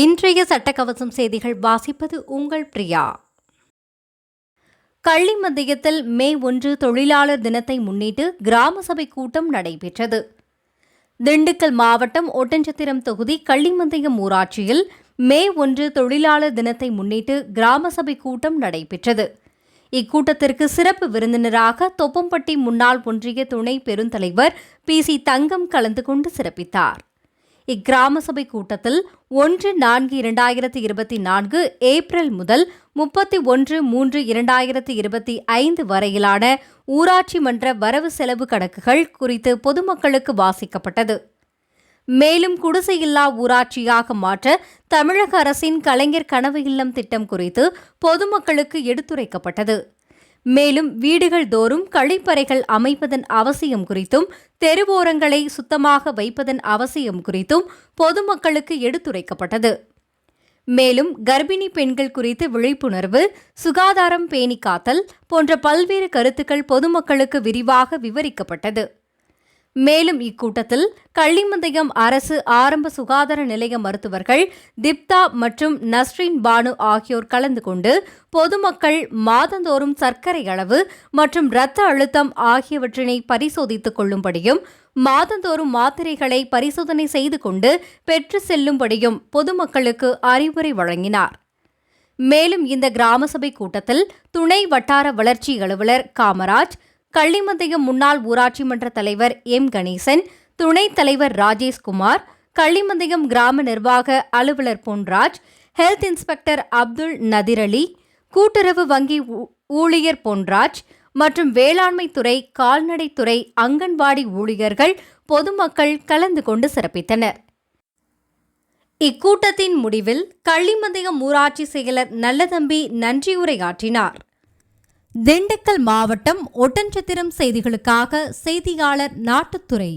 இன்றைய சட்டக்கவசம் செய்திகள் வாசிப்பது உங்கள் பிரியா. கள்ளி மத்தியத்தில் மே ஒன்று தொழிலாளர் தினத்தை முன்னிட்டு கிராம சபை கூட்டம் நடைபெற்றது. திண்டுக்கல் மாவட்டம் ஒட்டஞ்சத்திரம் தொகுதி கள்ளிமந்தயம் ஊராட்சியில் மே ஒன்று தொழிலாளர் தினத்தை முன்னிட்டு கிராம சபை கூட்டம் நடைபெற்றது. இக்கூட்டத்திற்கு சிறப்பு விருந்தினராக தொப்பம்பட்டி முன்னாள் ஒன்றிய துணை பெருந்தலைவர் பி சி தங்கம் கலந்து கொண்டு சிறப்பித்தார். இக்கிராம சபை கூட்டத்தில் ஒன்று நான்கு இரண்டாயிரத்தி இருபத்தி நான்கு ஏப்ரல் முதல் முப்பத்தி ஒன்று மூன்று இரண்டாயிரத்தி இருபத்தி ஐந்து வரையிலான ஊராட்சி மன்ற வரவு செலவு கணக்குகள் குறித்து பொதுமக்களுக்கு வாசிக்கப்பட்டது. மேலும் குடிசையில்லா ஊராட்சியாக மாற்ற தமிழக அரசின் கலைஞர் கனவு இல்லம் திட்டம் குறித்து பொதுமக்களுக்கு எடுத்துரைக்கப்பட்டது. மேலும் வீடுகள் தோறும் கழிப்பறைகள் அமைப்பதன் அவசியம் குறித்தும் தெருவோரங்களை சுத்தமாக வைப்பதன் அவசியம் குறித்தும் பொதுமக்களுக்கு எடுத்துரைக்கப்பட்டது. மேலும் கர்ப்பிணி பெண்கள் குறித்து விழிப்புணர்வு சுகாதாரம் பேணி காத்தல் போன்ற பல்வேறு கருத்துக்கள் பொதுமக்களுக்கு விரிவாக விவரிக்கப்பட்டது. மேலும் இக்கூட்டத்தில் கள்ளிமந்தயம் அரசு ஆரம்ப சுகாதார நிலைய மருத்துவர்கள் திப்தா மற்றும் நஸ்ரீன் பானு ஆகியோர் கலந்து கொண்டு பொதுமக்கள் மாதந்தோறும் சர்க்கரை அளவு மற்றும் இரத்த அழுத்தம் ஆகியவற்றினை பரிசோதித்துக் கொள்ளும்படியும் மாதந்தோறும் மாத்திரைகளை பரிசோதனை செய்து கொண்டு பெற்று செல்லும்படியும் பொதுமக்களுக்கு அறிவுரை வழங்கினார். மேலும் இந்த கிராம சபை கூட்டத்தில் துணை வட்டார வளர்ச்சி அலுவலர் காமராஜ் கள்ளிமந்தயம் முன்னாள் ஊராட்சி மன்ற தலைவர் எம். கணேசன் துணைத் தலைவர் ராஜேஷ்குமார் கள்ளிமந்தயம் கிராம நிர்வாக அலுவலர் பொன்ராஜ் ஹெல்த் இன்ஸ்பெக்டர் அப்துல் நதிர் அலி கூட்டுறவு வங்கி ஊழியர் பொன்ராஜ் மற்றும் வேளாண்மை துறை கால்நடைத்துறை அங்கன்வாடி ஊழியர்கள் பொதுமக்கள் கலந்து கொண்டு சிறப்பித்தனர். இக்கூட்டத்தின் முடிவில் கள்ளிமந்தயம் ஊராட்சி செயலர் நல்லதம்பி நன்றியுரையாற்றினார். திண்டுக்கல் மாவட்டம் ஒட்டன்சத்திரம் செய்திகளுக்காக செய்தியாளர் நாட்டுத்துறை.